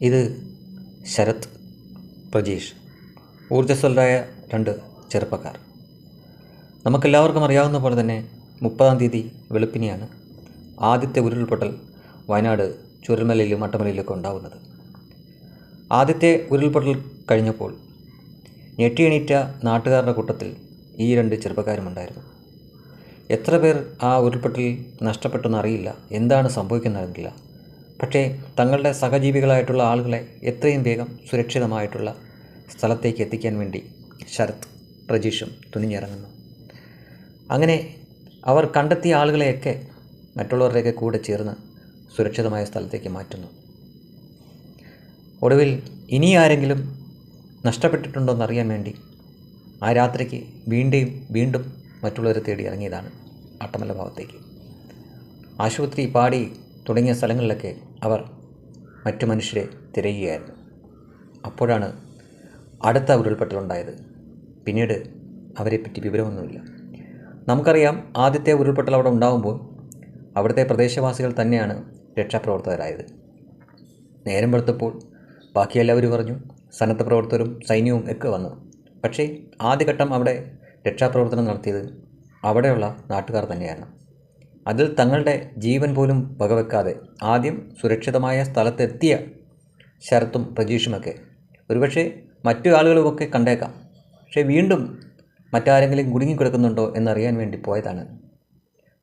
ഇത് ശരത് പ്രജീഷ്. ഊർജസ്വലരായ രണ്ട് ചെറുപ്പക്കാർ. നമുക്കെല്ലാവർക്കും അറിയാവുന്ന പോലെ തന്നെ മുപ്പതാം തീയതി വെളുപ്പിനെയാണ് ആദ്യത്തെ ഉരുൾപൊട്ടൽ വയനാട് ചുരൽമലയിലും അട്ടമലയിലൊക്കെ ഉണ്ടാകുന്നത് ആദ്യത്തെ ഉരുൾപൊട്ടൽ കഴിഞ്ഞപ്പോൾ ഞെട്ടിയണീറ്റ നാട്ടുകാരുടെ കൂട്ടത്തിൽ ഈ രണ്ട് ചെറുപ്പക്കാരുമുണ്ടായിരുന്നു. എത്ര പേർ ആ ഉരുൾപൊട്ടലിൽ നഷ്ടപ്പെട്ടെന്ന് അറിയില്ല. എന്താണ് സംഭവിക്കുന്നതെന്നില്ല പക്ഷേ തങ്ങളുടെ സഹജീവികളായിട്ടുള്ള ആളുകളെ എത്രയും വേഗം സുരക്ഷിതമായിട്ടുള്ള സ്ഥലത്തേക്ക് എത്തിക്കാൻ വേണ്ടി ശരത് പ്രജീഷും തുനിഞ്ഞിറങ്ങുന്നു. അങ്ങനെ അവർ കണ്ടെത്തിയ ആളുകളെയൊക്കെ മറ്റുള്ളവരുടെയൊക്കെ കൂടെ ചേർന്ന് സുരക്ഷിതമായ സ്ഥലത്തേക്ക് മാറ്റുന്നു. ഒടുവിൽ ഇനി ആരെങ്കിലും നഷ്ടപ്പെട്ടിട്ടുണ്ടോ എന്നറിയാൻ വേണ്ടി ആ രാത്രിക്ക് വീണ്ടും വീണ്ടും മറ്റുള്ളവരെ തേടി ഇറങ്ങിയതാണ് അട്ടമല ഭാഗത്തേക്ക്. ആശുപത്രി പാടി തുടങ്ങിയ സ്ഥലങ്ങളിലൊക്കെ അവർ മറ്റു മനുഷ്യരെ തിരയുകയായിരുന്നു. അപ്പോഴാണ് അടുത്ത ഉരുൾപൊട്ടലുണ്ടായത്. പിന്നീട് അവരെപ്പറ്റി വിവരമൊന്നുമില്ല. നമുക്കറിയാം ആദ്യത്തെ ഉരുൾപൊട്ടൽ അവിടെ ഉണ്ടാകുമ്പോൾ അവിടുത്തെ പ്രദേശവാസികൾ തന്നെയാണ് രക്ഷാപ്രവർത്തകരായത്. നേരം വെളുത്തപ്പോൾ ബാക്കി എല്ലാവരും പറഞ്ഞു സന്നദ്ധ പ്രവർത്തകരും സൈന്യവും ഒക്കെ വന്നു. പക്ഷേ ആദ്യഘട്ടം അവിടെ രക്ഷാപ്രവർത്തനം നടത്തിയത് അവിടെയുള്ള നാട്ടുകാർ തന്നെയാണ്. അതിൽ തങ്ങളുടെ ജീവൻ പോലും വകവെക്കാതെ ആദ്യം സുരക്ഷിതമായ സ്ഥലത്തെത്തിയ ശരത്തും പ്രജീഷുമൊക്കെ. ഒരുപക്ഷെ മറ്റു ആളുകളുമൊക്കെ കണ്ടേക്കാം. പക്ഷേ വീണ്ടും മറ്റാരെങ്കിലും കുടുങ്ങിക്കിടക്കുന്നുണ്ടോ എന്നറിയാൻ വേണ്ടി പോയതാണ്.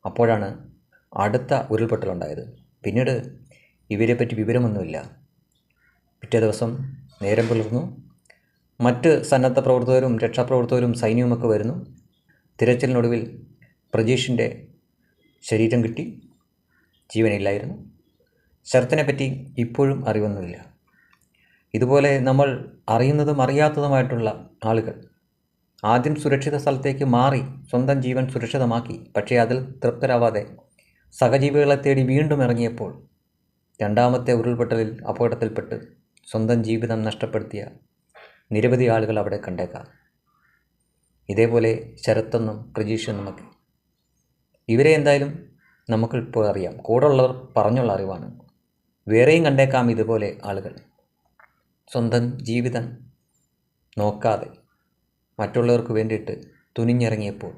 അപ്പോഴാണ് അടുത്ത ഉരുൾപൊട്ടലുണ്ടായത്. പിന്നീട് ഇവരെപ്പറ്റി വിവരമൊന്നുമില്ല. പിറ്റേ ദിവസം നേരം പുലർന്നു. മറ്റ് സന്നദ്ധ പ്രവർത്തകരും രക്ഷാപ്രവർത്തകരും സൈന്യവുമൊക്കെ വരുന്നു. തിരച്ചിലിനൊടുവിൽ പ്രജീഷിന്റെ ശരീരം കിട്ടി ജീവനില്ലായിരുന്നു. ശരത്തിനെ പറ്റി ഇപ്പോഴും അറിവൊന്നുമില്ല. ഇതുപോലെ നമ്മൾ അറിയുന്നതും അറിയാത്തതുമായിട്ടുള്ള ആളുകൾ ആദ്യം സുരക്ഷിത സ്ഥലത്തേക്ക് മാറി സ്വന്തം ജീവൻ സുരക്ഷിതമാക്കി പക്ഷേ അതിൽ തൃപ്തരാവാതെ സഹജീവികളെ തേടി വീണ്ടും ഇറങ്ങിയപ്പോൾ രണ്ടാമത്തെ ഉരുൾപൊട്ടലിൽ അപകടത്തിൽപ്പെട്ട് സ്വന്തം ജീവിതം നഷ്ടപ്പെടുത്തിയ നിരവധി ആളുകൾ അവിടെ കണ്ടേക്കാം. ഇതേപോലെ ശരത്തെന്നും പ്രജീഷെന്നുമൊക്കെ ഇവരെ എന്തായാലും നമുക്കിപ്പോൾ അറിയാം. കൂടെ ഉള്ളവർ പറഞ്ഞുള്ള അറിവാണ്. വേറെയും കണ്ടേക്കാം ഇതുപോലെ ആളുകൾ. സ്വന്തം ജീവിതം നോക്കാതെ മറ്റുള്ളവർക്ക് വേണ്ടിയിട്ട് തുനിഞ്ഞിറങ്ങിയപ്പോൾ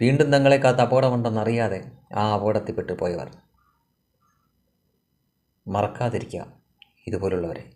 വീണ്ടും തങ്ങളെ കാത്ത അപകടമുണ്ടെന്നറിയാതെ ആ അപകടത്തിൽപ്പെട്ട് പോയവർ. മറക്കാതിരിക്കുക ഇതുപോലുള്ളവരെ.